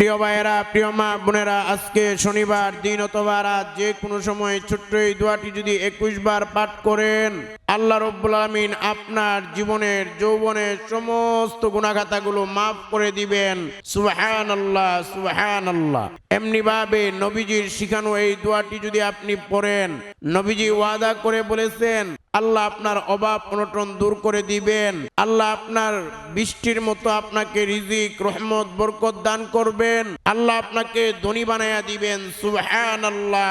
প্রিয় ভাইয়েরা, প্রিয় মা বোনেরা, আজকে শনিবার, দিন অথবা রাত, যে কোনো সময় ছোট্ট এই দোয়াটি যদি একুশ বার পাঠ করেন আল্লাহ রব্বুল আলমিন আপনার জীবনের, যৌবনের সমস্ত গুণাখাতাগুলো মাফ করে দিবেন। সুবাহান আল্লাহ সুবাহান আল্লাহ এমনি ভাবে নবীজির শিখানো এই দোয়াটি যদি আপনি পড়েন, নবীজি ওয়াদা করে বলেছেন, আল্লাহ আপনার অভাব অনটন দূর করে দিবেন। আল্লাহ আপনার বৃষ্টির মতো আপনাকে রিজিক, রহমত, বরকত দান করবেন। আল্লাহ আপনাকে ধনী বানাইয়া দিবেন। সুবহান আল্লাহ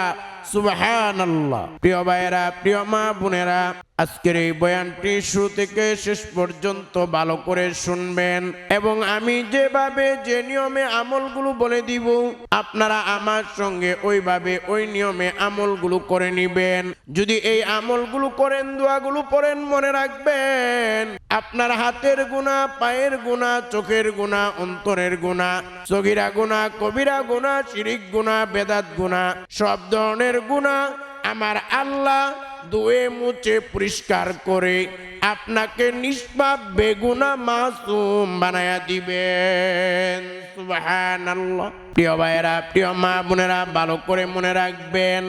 সুবহান আল্লাহ প্রিয় ভাইয়েরা, প্রিয় মা বোনেরা, আজকের এই বয়ানটি শুরু থেকে শেষ পর্যন্ত ভালো করে শুনবেন এবং আমি যেভাবে যে নিয়মে আমলগুলো বলে দিব, আপনারা আমার সঙ্গে ওইভাবে ওই নিয়মে আমলগুলো করে নিবেন। যদি এই আমলগুলো করেন, দোয়াগুলো পড়েন, মনে রাখবেন, আপনার হাতের গুণা পায়ের গুণা চোখের গুণা অন্তরের গুণা সগিরা গুণা কবিরা গুণা শিরিক গুণা বেদাত গুণা সব ধরনের গুণা আমার আল্লাহ দুয়ে মুছে পরিষ্কার করে আপনাকে নিষ্পাপ বেগুনা মাসুম বানায়া দিবেন। প্রিয় ভাইয়েরা, প্রিয় মা বোনেরা, ভালো করে মনে রাখবেন,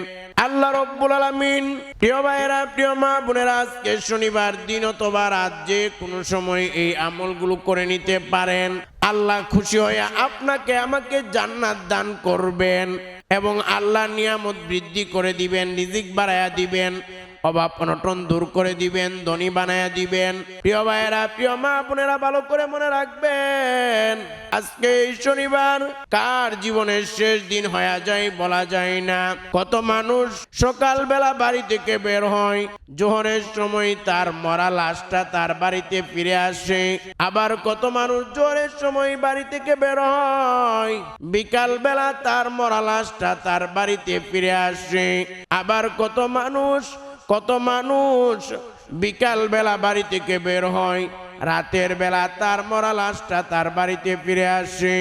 আল্লাহ রব্বুল আলামিন, প্রিয় ভাইয়েরা, প্রিয় মা বোনেরা, আজকে শনিবার দিন অথবা রাত যে কোনো সময় এই আমলগুলো করে নিতে পারেন। আল্লাহ খুশি হয়ে আপনাকে আমাকে জান্নাত দান করবেন। এবং আল্লাহ নিয়ামত বৃদ্ধি করে দিবেন রিজিক বাড়ায়া দিবেন। অভাব অনটন দূর করে দিবেন, ধনী বানায়া দিবেন। প্রিয় ভাইয়েরা, প্রিয় মা বোনেরা, ভালো করে মনে রাখবেন, আজকে এই শনিবার কার জীবনের শেষ দিন হয়ে যায় বলা যায় না। কত মানুষ সকালবেলা বাড়ি থেকে বের হয়, জোহরের সময় তার মরা লাশটা তার বাড়িতে ফিরে আসে। আবার কত মানুষ জোহরের সময় বাড়ি থেকে বের হয় বিকাল বেলা তার মরা লাশটা তার বাড়িতে ফিরে আসে। আবার কত মানুষ কত মানুষ বিকাল বেলা বাড়ি থেকে বের হয়, রাতের বেলা তার মরা লাশটা তার বাড়িতে ফিরে আসে।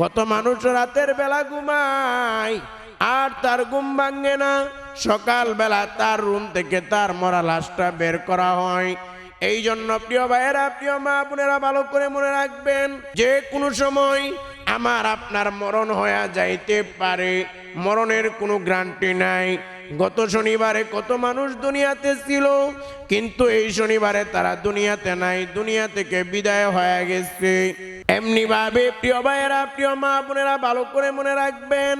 কত মানুষ রাতের বেলা ঘুমায়, আর তার ঘুম ভাঙে না। সকাল বেলা তার রুম থেকে তার মরা লাশটা বের করা হয়। এই জন্য প্রিয় ভাইয়েরা, প্রিয় মা বোনেরা, ভালো করে মনে রাখবেন, যে কোনো সময় আমার আপনার মরণ হয়ে যাইতে পারে, মরণের কোনো গ্রান্টি নাই। গত শনিবারে কত মানুষ দুনিয়াতে ছিল, কিন্তু এই শনিবারে তারা দুনিয়াতে নাই, দুনিয়া থেকে বিদায় হয়ে গেছে। এমনি ভাবে প্রিয় ভাইয়েরা, প্রিয় মা বোনেরা, ভালো করে মনে রাখবেন,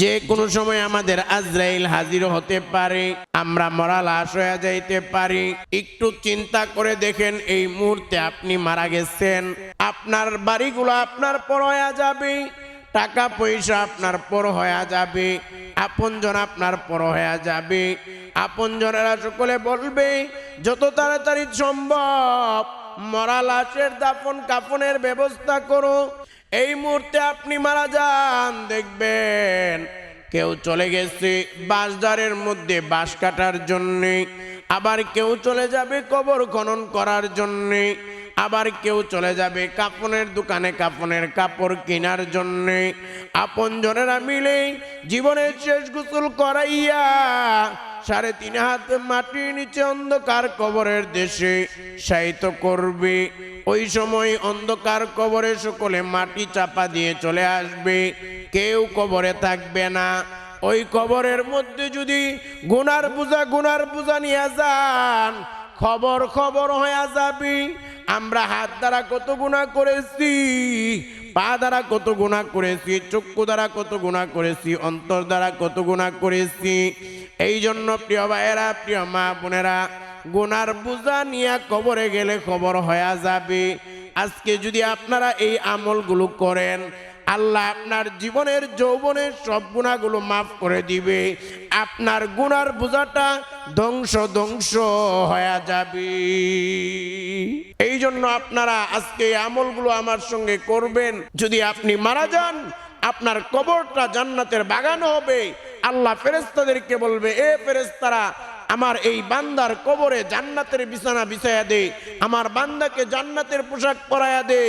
যে কোনো সময় আমাদের আজরাইল হাজির হতে পারে, আমরা মরা লাশ হয়ে যাইতে পারি। একটু চিন্তা করে দেখেন, এই মুহূর্তে আপনি মারা গেছেন, আপনার বাড়িগুলো আপনার পর হয়ে যাবে। টাকা পয়সা আপনার পর হয়ে যাবে আপনজন আপনার পর হয়ে যাবে। আপনজনেরা সকলে বলবে, যত তাড়াতাড়ি সম্ভব, মরা লাশের দাফন কাফনের ব্যবস্থা করো। এই মুহূর্তে আপনি মারা যান, দেখবেন কেউ চলে গেছে বাঁশদারের মধ্যে বাঁশ কাটার জন্যে, আবার কেউ চলে যাবে কবর খনন করার জন্যে। আবার কেউ চলে যাবে কাপনের দোকানে কাপনের কাপড় কেনার জন্যে। আপন জনেরা মিলে জীবনের শেষ গোসল করাইয়া সাড়ে তিন হাত মাটির নিচে অন্ধকার কবরের দেশে সাহিত্য করবে। ওই সময় অন্ধকার কবরে সকলে মাটি চাপা দিয়ে চলে আসবে। কেউ কবরে থাকবে না। ওই কবরের মধ্যে যদি গুনার পূজা গুনার পূজা নিয়ে যান খবর খবর হয়ে যাবি। আমরা হাত দ্বারা কত গুণা করেছি, পা দ্বারা কত গুণা করেছি, চক্ষু দ্বারা কত গুণা করেছি, অন্তর দ্বারা কত গুণা করেছি। এই জন্য প্রিয় ভাইয়েরা, প্রিয় মা বোনেরা, গুনার বোঝা নিয়ে কবরে গেলে খবর হয়ে যাবে। আজকে যদি আপনারা এই আমলগুলো করেন আল্লাহ আপনার জীবনের যৌবনের সব গুণাগুলো মাফ করে দিবে। আপনার গুনার বোঝাটা ধ্বংস ধ্বংস হয়ে যাবে। এই জন্য আপনারা আজকে আমলগুলো আমার সঙ্গে করবেন। যদি আপনি মারা যান, আপনার কবরটা জান্নাতের বাগান হবে। আল্লাহ ফেরেস্তাদেরকে বলবে, এ ফেরেস্তারা আমার এই বান্দার কবরে জান্নাতের বিছানা বিছায়া দে, আমার বান্দাকে জান্নাতের পোশাক পরায়া দে,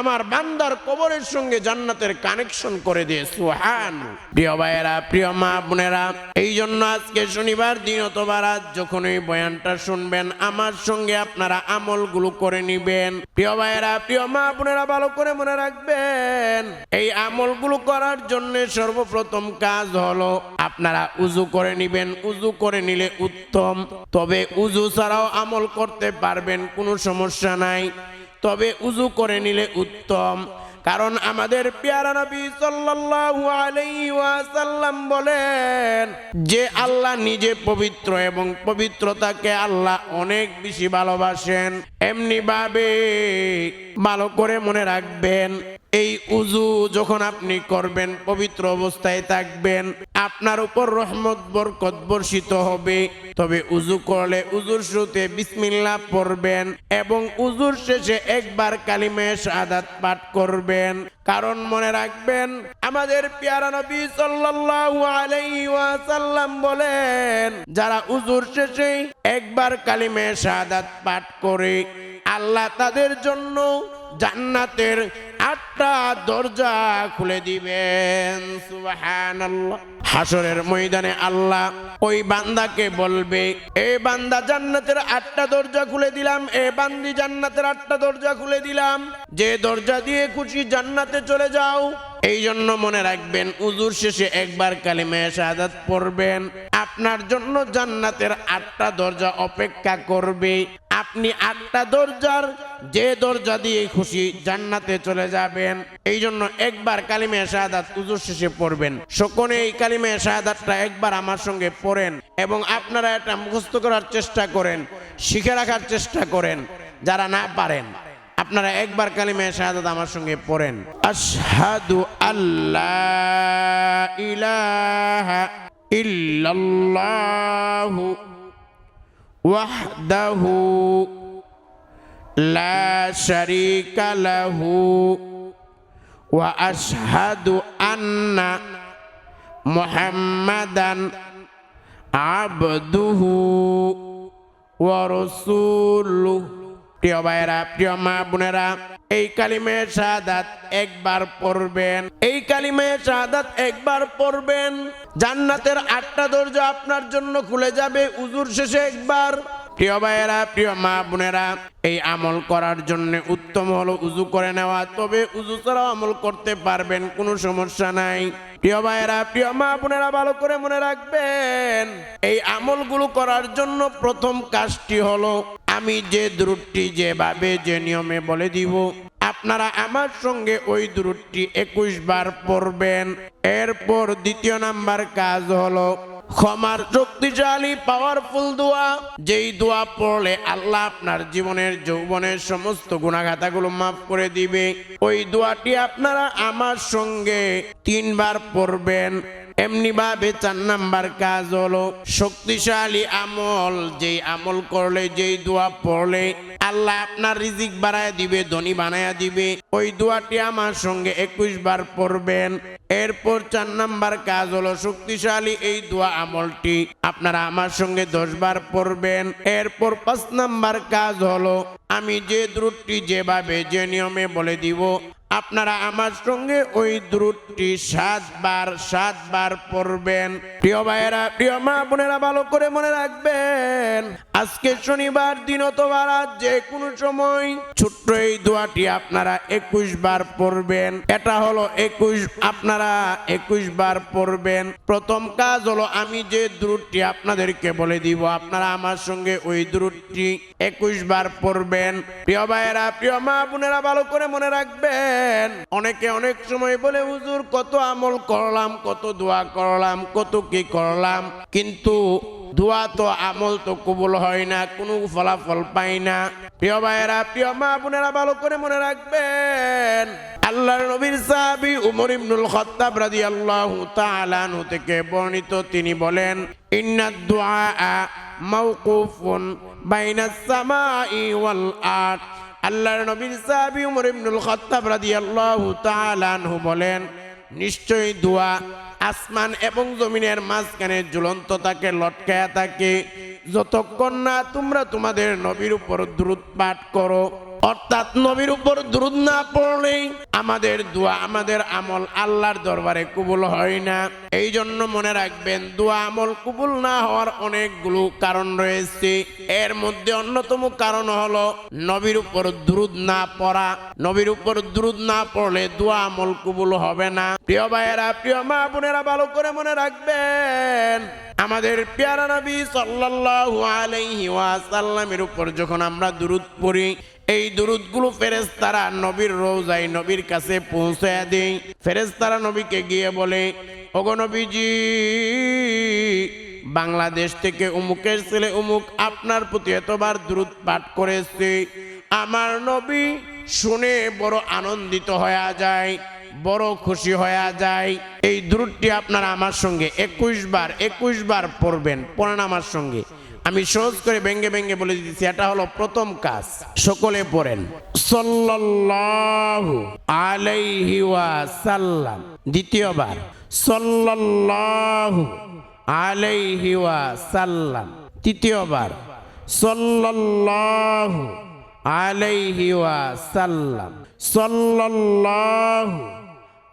আমার বান্দার কবরের সঙ্গে জান্নাতের কানেকশন করে দে সুহান প্রিয় ভাইয়েরা, প্রিয় মা বোনেরা এই জন্য আজকে শনিবার দিন অথবা রাত যখন এই বয়ানটা শুনবেন, আমার সঙ্গে আপনারা আমলগুলো করে নিবেন। প্রিয় ভাইয়েরা, প্রিয় মা বোনেরা, ভালো করে মনে রাখবেন, এই আমলগুলো করার জন্য সর্বপ্রথম কাজ হলো আপনারা উজু করে নিবেন, উজু করে নিলে উত্তম। তবে উজু ছাড়াও আমল করতে পারবেন, কোনো সমস্যা নাই। তবে উজু করে নিলে উত্তম। কারণ আমাদের পেয়ারা নবী সাল্লাল্লাহু আলাইহি ওয়াসাল্লাম বলেন, যে আল্লাহ নিজে পবিত্র এবং পবিত্রতাকে আল্লাহ অনেক বেশি ভালোবাসেন। এমনি ভাবে ভালো করে মনে রাখবেন এই উজু যখন আপনি করবেন, পবিত্র অবস্থায় থাকবেন, আপনার উপর রহমত, বরকত বর্ষিত হবে। তবে উজু করলে উজুর শুরুতে বিসমিল্লাহ পড়বেন এবং উজুর শেষে একবার কালিমে শাহাদাত পাঠ করবেন। কারণ মনে রাখবেন, আমাদের পেয়ারা নবী সাল্লাল্লাহু আলাইহি ওয়াসাল্লাম বলেন, যারা উজুর শেষে একবার কালিমে শাহাদাত পাঠ করে, আল্লাহ তাদের জন্য জান্নাতের আটটা দরজা খুলে দিবেন, সুবহানাল্লাহ। হাসরের ময়দানে আল্লাহ ওই বান্দাকে বলবে, এ বান্দা, জান্নাতের আটটা দরজা খুলে দিলাম, এ বান্দি, জান্নাতের আটটা দরজা খুলে দিলাম। যে দরজা দিয়ে খুশি জান্নাতে চলে যাও। এই জন্য মনে রাখবেন, উজুর শেষে একবার কালিমে শাহাদাত পড়বেন। আপনার জন্য জান্নাতের আটটা দরজা অপেক্ষা করবে। আপনি আটটা দরজার যে দরজা দিয়ে খুশি জান্নাতে চলে যাবেন। এই জন্য একবার কালিমে শাহাদাত উজুর শেষে পড়বেন। সকলে এই কালিমে শাহাদাতটা একবার আমার সঙ্গে পড়েন এবং আপনারা এটা মুখস্থ করার চেষ্টা করেন, শিখে রাখার চেষ্টা করেন, যারা না পারেন, আপনারা একবার কালিমে শাহাদাত আমার সঙ্গে পড়েন। আশহাদু আল্লাহ ইলাহা ইল্লাল্লাহু শারীকা লাহু ওয়া আশহাদু আন্না মুহাম্মাদান আবদুহু ওয়া রাসূলুহু। প্রিয় ভাইয়েরা প্রিয় মা বোনেরা এই কালিমে শাহাদাত একবার পড়বেন। এই কালিমে শাহাদাত একবার পড়বেন। জান্নাতের আটটা দরজা আপনার জন্য খুলে যাবে উজুর শেষে একবার। প্রিয় ভাইয়েরা, প্রিয় মা বোনেরা, এই আমল করার জন্য উত্তম হলো উজু করে নেওয়া। তবে উজু ছাড়াও আমল করতে পারবেন, কোনো সমস্যা নাই। প্রিয় ভাইয়েরা, প্রিয় মা বোনেরা, ভালো করে মনে রাখবেন, এই আমলগুলো করার জন্য প্রথম কাজটি হলো আমি যে দ্রুটটি যেভাবে, যে নিয়মে বলে দিব, আপনারা আমার সঙ্গে ওই দ্রুটটি একুশ বার পড়বেন। এরপর দ্বিতীয় নাম্বার কাজ হলো, ক্ষমার শক্তিশালী পাওয়ারফুল দোয়া। যেই দোয়া পড়লে আল্লাহ আপনার জীবনের, যৌবনের সমস্ত গুণাঘাতাগুলো মাফ করে দিবে। ওই দোয়াটি আপনারা আমার সঙ্গে তিনবার পড়বেন। এমনি ভাবে চার নাম্বার কাজ হলো, শক্তিশালী আমল, যেই আমল করলে, যেই দোয়া পড়লে, আল্লাহ আপনার রিজিক বাড়ায় দিবে, ধনী বানায়া দিবে। ওই দোয়াটি আমার সঙ্গে একুশ বার পড়বেন। এরপর চার নাম্বার কাজ হলো, শক্তিশালী এই দোয়া আমলটি আপনারা আমার সঙ্গে দশ বার পড়বেন। এরপর পাঁচ নাম্বার কাজ হলো, আমি যে দ্রুটটি যেভাবে, যে নিয়মে বলে দিব আপনারা আমার সঙ্গে ওই দ্রুটটি সাতবার সাতবার পড়বেন। প্রিয় ভাইয়েরা, প্রিয় মা বোনেরা, ভালো করে মনে রাখবেন, আজকে শনিবার, দিন অথবা রাত যে কোনো সময় ছোট্ট এই দোয়াটি আপনারা একুশ বার পড়বেন। এটা হলো একুশ, আপনারা একুশ বার পড়বেন। প্রথম কাজ হলো আমি যে দ্রুটটি আপনাদেরকে বলে দিব, আপনারা আমার সঙ্গে ওই দ্রুটটি একুশ বার পড়বেন। প্রিয় ভাইয়েরা, প্রিয় মা বোনেরা, ভালো করে মনে রাখবেন অনেকে অনেক সময় বলে, হুজুর, কত আমল করলাম, কত দোয়া করলাম, কত কি করলাম? কিন্তু দোয়া তো আমল তো কবুল হয় না, কোনো ফলাফল পাই না। প্রিয় ভাইয়েরা, প্রিয় মা বোনেরা, ভালো করে মনে রাখবেন, আল্লাহর নবীর সাহাবী উমর ইবনুল খাত্তাব রাদিয়াল্লাহু তাআলা আনহু থেকে বর্ণিত, তিনি বলেন ইন্নাদ দুআ মাওকুফুন বাইনাস সামাই ওয়াল আরদ। আল্লাহর নবীর সাহাবি উমর ইবনুল খাত্তাব রাদিয়াল্লাহু তাআলা আনহু বলেন, নিশ্চয়ই দোয়া আসমান এবং জমিনের মাঝখানে ঝুলন্ত থাকে, লটকায়া থাকে। যতক্ষণ না তোমরা তোমাদের নবীর উপর দ্রুত পাঠ করো অর্থাৎ নবীর উপর দ্রুত না পড়লেই আমাদের দোয়া, আমাদের আমল আল্লাহর দরবারে কবুল হয় না। এই জন্য মনে রাখবেন, দোয়া আমল কবুল না হওয়ার অনেকগুলো কারণ রয়েছে। এর মধ্যে অন্যতম কারণ হলো নবীর উপর দ্রুত না পড়া। নবীর উপর দ্রুত না পড়লে দোয়া আমল কবুল হবে না। প্রিয় ভাইয়েরা, প্রিয় মা বোনেরা, ভালো করে মনে রাখবেন আমাদের পেয়ারা নবী সাল্লাল্লাহু আলাইহি ওয়াসাল্লামের উপর যখন আমরা দুরুদ পড়ি, এই দুরুদগুলো ফেরেশতারা নবীর রোজায় নবীর কাছে পৌঁছায় দেই ফেরেশতারা নবীকে গিয়ে বলে নবীজি, বাংলাদেশ থেকে উমুকের ছেলে উমুক আপনার প্রতি এতবার দ্রুত পাঠ করেছে। আমার নবী শুনে বড় আনন্দিত হয়ে যায়। বড় খুশি হয়ে যায়। এই দ্রুতটি আপনারা আমার সঙ্গে একুশ বার একুশ বার পড়বেন, পড়েন আমার সঙ্গে। আমি সহজ করে ব্যঙ্গে ব্যঙ্গে বলে দিচ্ছি এটা হলো প্রথম কাজ, সকলে পড়েন। সাল্লাল্লাহু আলাইহি ওয়াসাল্লাম দ্বিতীয়বার সাল্লাল্লাহু আলাইহি ওয়াসাল্লাম তৃতীয়বার সাল্লাল্লাহু আলাইহি ওয়াসাল্লাম, সাল্লাল্লাহু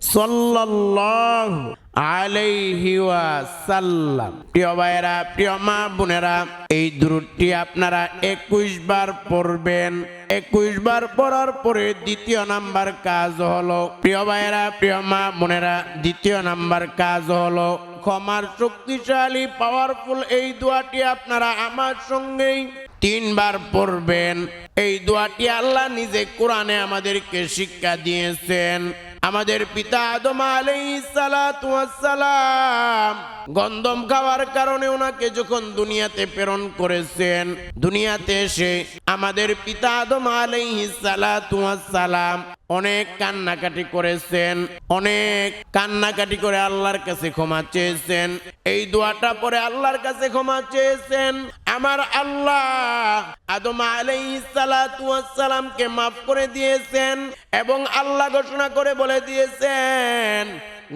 সাল্লাল্লাহু আলাইহি ওয়াসাল্লাম। প্রিয় ভাইয়েরা, প্রিয় মা বোনেরা, এই দূরটি আপনারা একুশ বার পড়বেন। একুশ বার পড়ার পরে দ্বিতীয় নাম্বার কাজ হলো, প্রিয় ভাইয়েরা, প্রিয় মা বোনেরা, দ্বিতীয় নাম্বার কাজ হলো, ক্ষমার শক্তিশালী পাওয়ারফুল এই দোয়াটি আপনারা আমার সঙ্গেই তিনবার পড়বেন। এই দোয়াটি আল্লাহ নিজে কোরআনে আমাদেরকে শিক্ষা দিয়েছেন। আমাদের পিতা আদম আলাইসালাম গন্ধম খাওয়ার কারণে ওনাকে যখন দুনিয়াতে প্রেরণ করেছেন, দুনিয়াতে এসে আমাদের পিতা আদম আলাইসালাম অনেক কান্নাকাটি করেছেন, অনেক কান্নাকাটি করে আল্লাহর কাছে ক্ষমা চেয়েছেন। এই দোয়াটা পরে আল্লাহর কাছে ক্ষমা চেয়েছেন। আমার আল্লাহ আদম আলাইসালামকে মাফ করে দিয়েছেন এবং আল্লাহ ঘোষণা করে বলে দিয়েছেন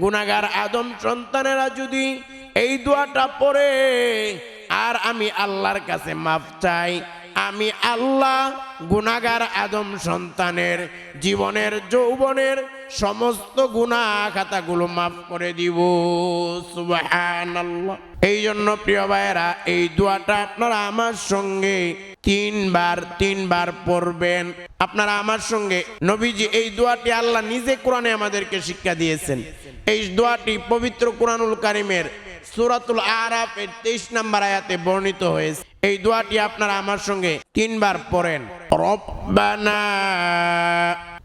গুনাগার আদম সন্তানেরা যদি এই দোয়াটা পড়ে, আর আমি আল্লাহর কাছে মাফ চাই, আমি আল্লাহ গুনাগার আদম সন্তানের, জীবনের, যৌবনের সমস্ত গুণা খাতাগুলো মাফ করে দিব। সুবহানাল্লাহ। এই জন্য প্রিয় ভাইয়েরা, এই দোয়াটা আপনারা আমার সঙ্গে তিনবার তিনবার পড়বেন। আপনারা আমার সঙ্গে, নবীজি এই দোয়াটি আল্লাহ নিজে কোরআনে আমাদেরকে শিক্ষা দিয়েছেন। এই দোয়াটি পবিত্র কোরআনুল কারিমের সুরাতুল আরাফের তেইশ নাম্বার আয়াতে বর্ণিত হয়েছে। এই দোয়াটি আপনারা আমার সঙ্গে তিনবার পড়েন। রব্বানা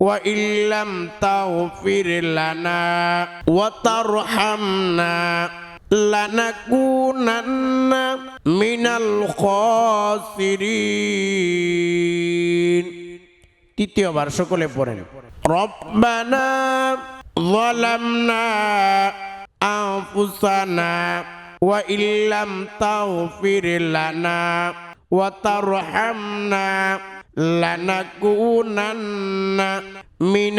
وإن لم تغفر لنا وترحمنا لنكونن من الخاسرين তৃতীয়বার সকলে পড়েন রব্বানা ظلمنا أنفسنا وإن لم تغفر لنا وترحمنا لنكونن من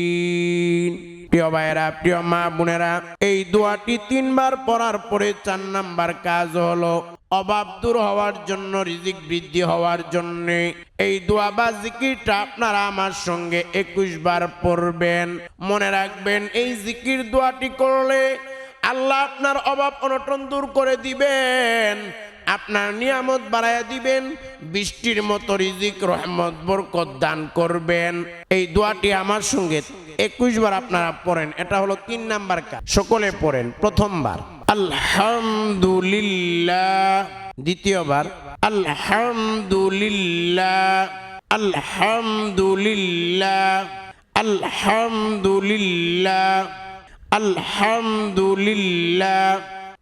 الخاسرين প্রিয় ভাইয়েরা প্রিয় মা বোনেরা এই দোয়াটি তিনবার পড়ার পরে চার নাম্বার কাজ হলো অভাব দূর হওয়ার জন্য রিজিক বৃদ্ধি হওয়ার জন্য এই দোয়া বা জিকিরটা আপনারা আমার সঙ্গে একুশ বার পড়বেন মনে রাখবেন এই জিকির দোয়াটি করলে আল্লাহ আপনার অভাব অনটন দূর করে দিবেন আপনার নিয়ামত বাড়াইয়া দিবেন, বৃষ্টির মতো রিজিক, রহমত, বরকত দান করবেন। এই দোয়াটি আমার সঙ্গে একুশ বার আপনারা পড়েন, এটা হলো তিন নাম্বার কাজ। সকলে পড়েন, প্রথমবার। আলহামদুলিল্লাহ। দ্বিতীয়বার, আলহামদুলিল্লাহ। আলহামদুলিল্লাহ। আলহামদুলিল্লাহ। আলহামদুলিল্লাহ।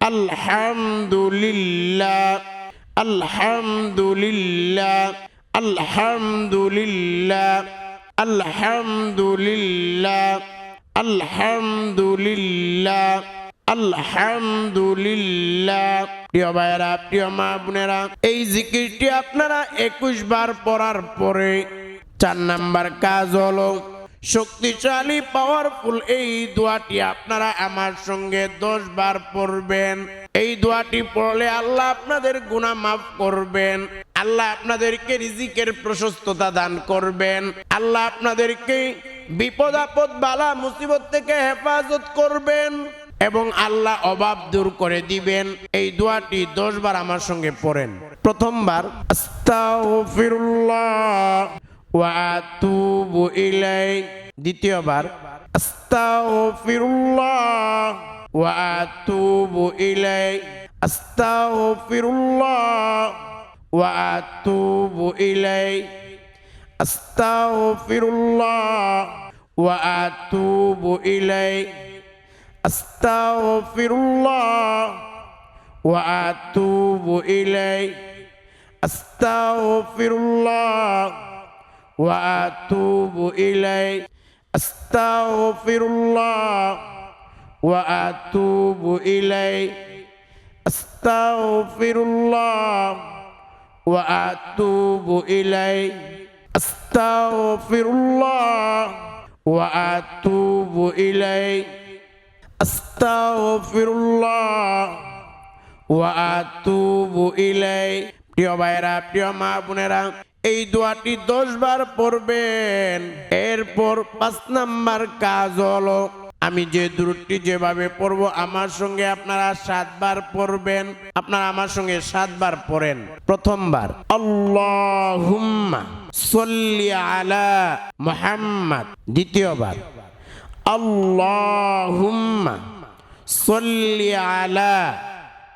আলহামদুলিল্লাহ আলহামদুলিল্লাহ আলহামদুলিল্লাহ আলহামদুলিল্লাহ আলহামদুলিল্লাহ আলহামদুলিল্লাহ। প্রিয় ভাইয়েরা, প্রিয় মা বোনেরা, এই জিকিরটি আপনারা একুশ বার পড়ার পরে চার নাম্বার কাজ হলো শক্তিশালী পাওয়ারফুল এই দোয়াটি আপনারা আমার সঙ্গে দশ বার পড়বেন। এই দোয়াটি পড়লে আল্লাহ আপনাদের গুণা মাফ করবেন। আল্লাহ আপনাদেরকে রিজিকের প্রশস্ততা দান করবেন। আল্লাহ আপনাদেরকে বিপদ আপদ, বালা, মুসিবত থেকে হেফাজত করবেন এবং আল্লাহ অভাব দূর করে দিবেন। এই দোয়াটি দশ বার আমার সঙ্গে পড়েন। প্রথমবার وأتوب إليه দ্বিতীয়বার أستغفر الله وأتوب إليه أستغفر الله وأتوب إليه أستغفر الله وأتوب إليه أستغفر الله وأتوب إليه أستغفر الله وأتوب إليه أستغفر الله وأتوب إليه أستغفر الله وأتوب إليه أستغفر الله وأتوب إليه أستغفر الله وأتوب إليه প্রিয় ভাইরা প্রিয় মা বোনেরা এই দোয়াটি দশ বার পড়বেন। এরপর পাঁচ নাম্বার কাজ হলো, আমি যে দূরটি যেভাবে পড়ব, আমার সঙ্গে আপনারা সাতবার পড়বেন। আপনারা আমার সঙ্গে সাতবার পড়েন। প্রথমবার, আল্লাহুম্মা দ্বিতীয়বার, আল্লাহুম্মা আলা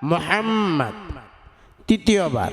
মুহাম্মদ। তৃতীয়বার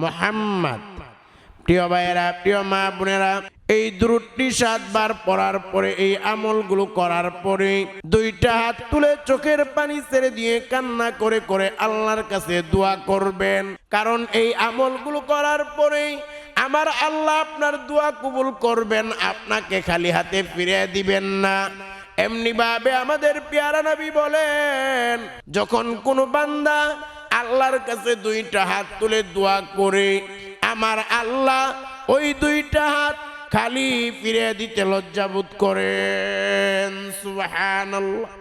মুহাম্মদ। প্রিয় ভাইয়েরা, প্রিয় মা বোনেরা, এই দ্রুটটি সাতবার পড়ার পরে, এই আমলগুলো করার পরে দুইটা হাত তুলে চোখের পানি ছেড়ে দিয়ে কান্না করে করে আল্লাহর কাছে দোয়া করবেন। কারণ এই আমলগুলো করার পরেই আমার আল্লাহ আপনার দোয়া কবুল করবেন, আপনাকে খালি হাতে ফিরে দিবেন না। এমনি ভাবে আমাদের পেয়ারা নবী বলেন, যখন কোনো বান্দা আল্লাহর কাছে দুইটা হাত তুলে দোয়া করে। আমার আল্লাহ ওই দুইটা হাত খালি ফিরে দিতে লজ্জাবোধ করেন।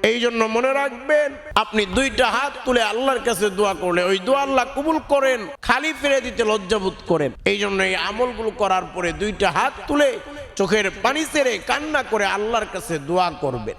এই জন্য মনে রাখবেন, আপনি দুইটা হাত তুলে আল্লাহর কাছে দোয়া করলে ওই দোয়া আল্লাহ কবুল করেন, খালি ফিরে দিতে লজ্জাবোধ করেন। এই জন্য এই আমলগুলো করার পরে দুইটা হাত তুলে চোখের পানি সেরে কান্না করে আল্লাহর কাছে দোয়া করবেন।